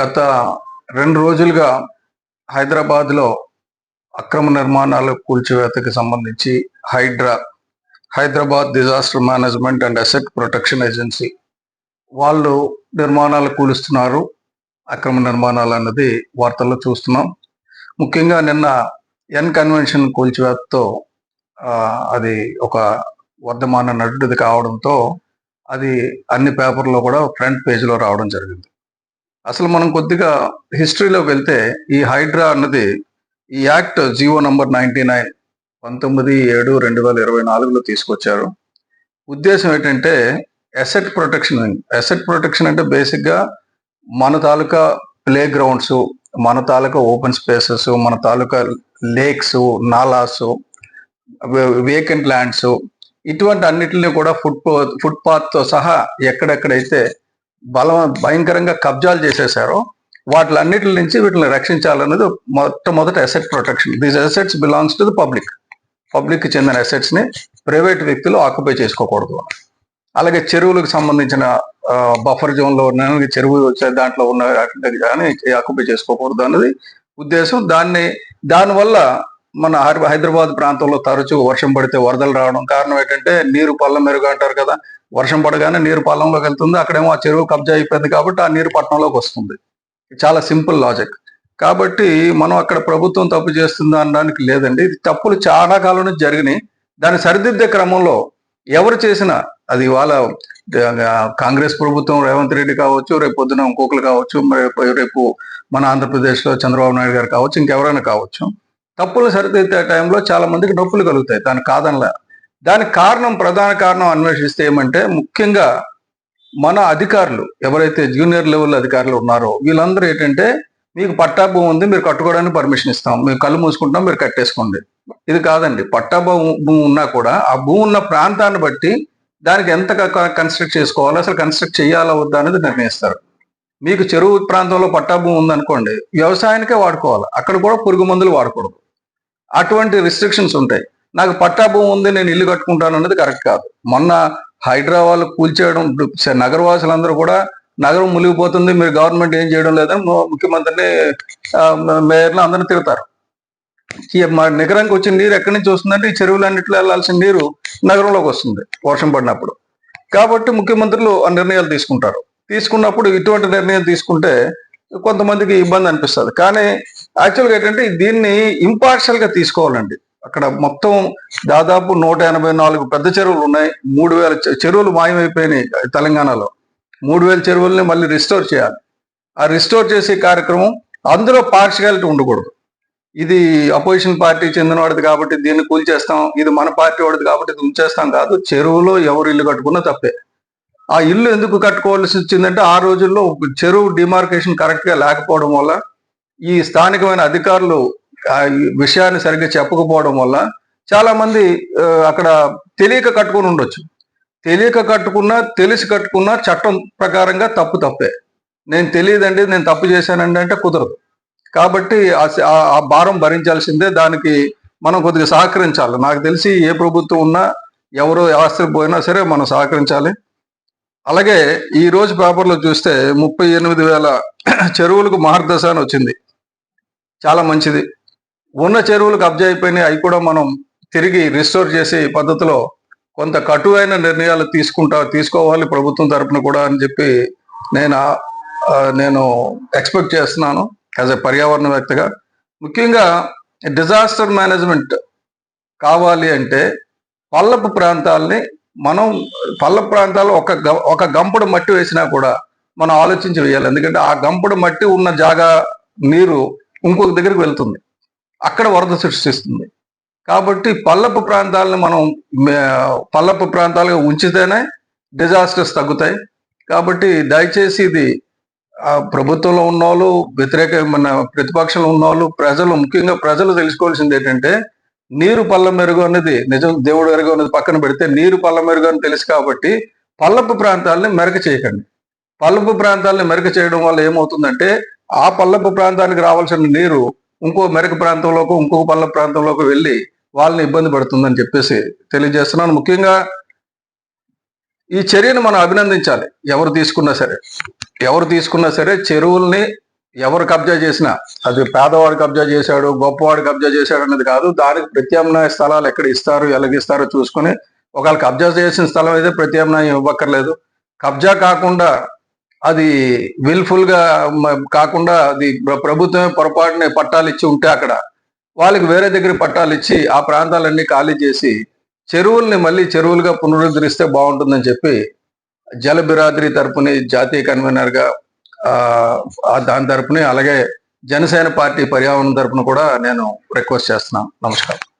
గత రెండు రోజులుగా హైదరాబాద్లో అక్రమ నిర్మాణాల కూల్చివేతకి సంబంధించి HYDRAA Hyderabad disaster management and asset protection agency వాళ్ళు నిర్మాణాలు కూలుస్తున్నారు. అక్రమ నిర్మాణాలు అన్నది వార్తల్లో చూస్తున్నాం. ముఖ్యంగా నిన్న ఎన్ కన్వెన్షన్ కూల్చివేతతో అది ఒక వర్ధమాన నటుడిది కావడంతో అది అన్ని పేపర్లో కూడా ఫ్రంట్ పేజీలో రావడం జరిగింది. అసలు మనం కొద్దిగా హిస్టరీలో వెళ్తే ఈ హైడ్రా అన్నది ఈ act GO number ninety nine పంతొమ్మిది ఏడు రెండు వేల ఇరవై నాలుగులో తీసుకొచ్చారు. ఉద్దేశం ఏంటంటే అసెట్ ప్రొటెక్షన్ అసెట్ ప్రొటెక్షన్ అంటే బేసిక్గా మన తాలూకా ప్లే గ్రౌండ్స్ మన తాలూకా ఓపెన్ స్పేసెస్ మన తాలూకా లేక్స్ నాలాస్ వేకెంట్ ల్యాండ్స్ ఇటువంటి అన్నిటిని కూడా ఫుట్ ఫుట్పాత్తో సహా ఎక్కడెక్కడైతే బలం భయంకరంగా కబ్జాలు చేసేసారో వాటిలన్నిటి నుంచి వీటిని రక్షించాలన్నది మొట్టమొదటి asset protection these assets belongs to the public public చెందిన అసెట్స్ని ప్రైవేట్ వ్యక్తులు ఆక్యుపై చేసుకోకూడదు. అలాగే చెరువులకు సంబంధించిన బఫర్ జోన్లో ఉన్న చెరువు వచ్చే దాంట్లో ఉన్న కానీ ఆక్యుపై చేసుకోకూడదు అన్నది ఉద్దేశం. దాన్ని దానివల్ల మన హైదరాబాద్ ప్రాంతంలో తరచూ వర్షం పడితే వరదలు రావడం కారణం ఏంటంటే నీరు పళ్ళ మెరుగు అంటారు కదా. వర్షం పడగానే నీరు పల్లంలోకి వెళ్తుంది. అక్కడేమో ఆ చెరువు కబ్జా అయిపోయింది కాబట్టి ఆ నీరు పట్టణంలోకి వస్తుంది. చాలా సింపుల్ లాజిక్. కాబట్టి మనం అక్కడ ప్రభుత్వం తప్పు చేస్తుంది అనడానికి లేదండి. ఇది తప్పులు చాలా కాలం నుంచి జరిగినాయి. దాన్ని సరిదిద్దే క్రమంలో ఎవరు చేసినా అది ఇవాళ కాంగ్రెస్ ప్రభుత్వం రేవంత్ రెడ్డి కావచ్చు రేపు పొద్దున ఇంకొకరు కావచ్చు రేపు- రేపు మన ఆంధ్రప్రదేశ్లో చంద్రబాబు నాయుడు గారు కావచ్చు ఇంకెవరైనా కావచ్చు తప్పులు సరిదిద్దే టైంలో చాలా మందికి నొప్పులు కలుగుతాయి. దాని కాదనలే. దానికి కారణం ప్రధాన కారణం అన్వేషిస్తే ఏమంటే ముఖ్యంగా మన అధికారులు ఎవరైతే జూనియర్ లెవెల్ అధికారులు ఉన్నారో వీళ్ళందరూ ఏంటంటే మీకు పట్టా భూమి ఉంది మీరు కట్టుకోవడానికి పర్మిషన్ ఇస్తాం. మీరు కళ్ళు మూసుకుంటాం మీరు కట్టేసుకోండి. ఇది కాదండి. పట్టా భూమి ఉన్నా కూడా ఆ భూమి ఉన్న ప్రాంతాన్ని బట్టి దానికి ఎంత కన్స్ట్రక్ట్ చేసుకోవాలో అసలు కన్స్ట్రక్ట్ చేయాలా వద్దా అనేది నిర్ణయిస్తారు. మీకు చెరువు ప్రాంతంలో పట్టా భూమి ఉందనుకోండి వ్యవసాయానికే వాడుకోవాలి. అక్కడ కూడా పురుగు మందులు వాడకూడదు. అటువంటి రిస్ట్రిక్షన్స్ ఉంటాయి. నాకు పట్టా భూమి ఉంది నేను ఇల్లు కట్టుకుంటాను అనేది కరెక్ట్ కాదు. మొన్న హైదరాబాద్ కూల్చేయడం నగరవాసులందరూ కూడా నగరం మునిగిపోతుంది మీరు గవర్నమెంట్ ఏం చేయడం లేదని ముఖ్యమంత్రిని మేయర్ని అందరిని తిడతారు. మా నగరానికి వచ్చిన నీరు ఎక్కడి నుంచి వస్తుందంటే ఈ చెరువులన్నింటిలో వెళ్ళాల్సిన నీరు నగరంలోకి వస్తుంది వర్షం పడినప్పుడు. కాబట్టి ముఖ్యమంత్రులు ఆ నిర్ణయాలు తీసుకుంటారు. తీసుకున్నప్పుడు ఇటువంటి నిర్ణయం తీసుకుంటే కొంతమందికి ఇబ్బంది అనిపిస్తుంది. కానీ యాక్చువల్గా ఏంటంటే దీన్ని ఇంపార్షియల్గా తీసుకోవాలండి. అక్కడ మొత్తం దాదాపు నూట ఎనభై నాలుగు పెద్ద చెరువులు ఉన్నాయి. మూడు వేల చె- చెరువులు మాయమైపోయినాయి తెలంగాణలో. మూడు వేల చెరువుల్ని మళ్ళీ రిస్టోర్ చేయాలి. ఆ రిస్టోర్ చేసే కార్యక్రమం అందులో పార్షియాలిటీ ఉండకూడదు. ఇది అపోజిషన్ పార్టీ చెందినవాడిది కాబట్టి దీన్ని కూల్చేస్తాం ఇది మన పార్టీ వాడిది కాబట్టి ఇది ఉంచేస్తాం కాదు. చెరువులో ఎవరు ఇల్లు కట్టుకున్నా తప్పే. ఆ ఇల్లు ఎందుకు కట్టుకోవాల్సి వచ్చిందంటే ఆ రోజుల్లో చెరువు డిమార్కేషన్ కరెక్ట్గా లేకపోవడం వల్ల ఈ స్థానికమైన అధికారులు విషయాన్ని సరిగ్గా చెప్పకపోవడం వల్ల చాలా మంది అక్కడ తెలియక కట్టుకొని ఉండొచ్చు. తెలియక కట్టుకున్నా తెలిసి కట్టుకున్నా చట్టం ప్రకారంగా తప్పు తప్పే. నేను తెలియదండి నేను తప్పు చేశానండి అంటే కుదరదు. కాబట్టి ఆ ఆ- భారం భరించాల్సిందే. దానికి మనం కొద్దిగా సహకరించాలి. నాకు తెలిసి ఏ ప్రభుత్వం ఉన్నా ఎవరో ఆస్తి పోయినా సరే మనం సహకరించాలి. అలాగే ఈ రోజు పేపర్లో చూస్తే ముప్పై ఎనిమిది వేల చెరువులకు మార్గదర్శ అని వచ్చింది. చాలా మంచిది. ఉన్న చెరువులు కబ్జా అయిపోయినాయి అవి కూడా మనం తిరిగి రిస్టోర్ చేసే పద్ధతిలో కొంత కటువైన నిర్ణయాలు తీసుకుంటా తీసుకోవాలి ప్రభుత్వం తరపున కూడా అని చెప్పి నేను నేను ఎక్స్పెక్ట్ చేస్తున్నాను యాజ్ ఎ పర్యావరణవేత్తగా ముఖ్యంగా డిజాస్టర్ మేనేజ్మెంట్ కావాలి అంటే పల్లపు ప్రాంతాలని మనం పల్లపు ప్రాంతాల్లో ఒక గ- ఒక గంపడు మట్టి వేసినా కూడా మనం ఆలోచించి వేయాలి. ఎందుకంటే ఆ గంపడు మట్టి ఉన్న జాగా నీరు ఇంకొక దగ్గరికి వెళ్తుంది. అక్కడ వరద సృష్టిస్తుంది. కాబట్టి పల్లపు ప్రాంతాలను మనం పల్లపు ప్రాంతాలుగా ఉంచితేనే డిజాస్టర్స్ తగ్గుతాయి. కాబట్టి దయచేసి ఇది ప్రభుత్వంలో ఉన్నోళ్ళు వ్యతిరేక మన ప్రతిపక్షంలో ఉన్నోళ్ళు ప్రజలు ముఖ్యంగా ప్రజలు తెలుసుకోవాల్సింది ఏంటంటే నీరు పల్ల మెరుగు అనేది నిజం దేవుడు ఎరుగు అనేది పక్కన పెడితే నీరు పల్ల మెరుగు అని తెలుసు కాబట్టి పల్లపు ప్రాంతాలని మెరక చేయకండి. పల్లపు ప్రాంతాలని మెరక చేయడం వల్ల ఏమవుతుందంటే ఆ పల్లపు ప్రాంతానికి రావాల్సిన నీరు ఇంకో మెరక ప్రాంతంలోకి ఇంకొక పల్ల ప్రాంతంలోకి వెళ్ళి వాళ్ళని ఇబ్బంది పడుతుందని చెప్పేసి తెలియజేస్తున్నాను. ముఖ్యంగా ఈ చర్యను మనం అభినందించాలి. ఎవరు తీసుకున్నా సరే. ఎవరు తీసుకున్నా సరే చెరువుల్ని ఎవరు కబ్జా చేసినా అది పేదవాడు కబ్జా చేశాడు గొప్పవాడు కబ్జా చేశాడు అనేది కాదు. దానికి ప్రత్యామ్నాయ స్థలాలు ఎక్కడ ఇస్తారు ఎలాగిస్తారో చూసుకుని ఒకవేళ కబ్జా చేసిన స్థలం అయితే ప్రత్యామ్నాయం ఇవ్వక్కర్లేదు. కబ్జా కాకుండా అది విల్ఫుల్గా కాకుండా అది ప్రభుత్వమే పొరపాటున పట్టాలు ఇచ్చి ఉంటే అక్కడ వాళ్ళకి వేరే దగ్గర పట్టాలు ఇచ్చి ఆ ప్రాంతాలన్నీ ఖాళీ చేసి చెరువుల్ని మళ్ళీ చెరువులుగా పునరుద్ధరిస్తే బాగుంటుందని చెప్పి జల బిరాదరి తరపుని జాతీయ కన్వీనర్గా ఆ దాని తరపుని అలాగే జనసేన పార్టీ పర్యావరణ తరపున కూడా నేను రిక్వెస్ట్ చేస్తున్నాను. నమస్కారం.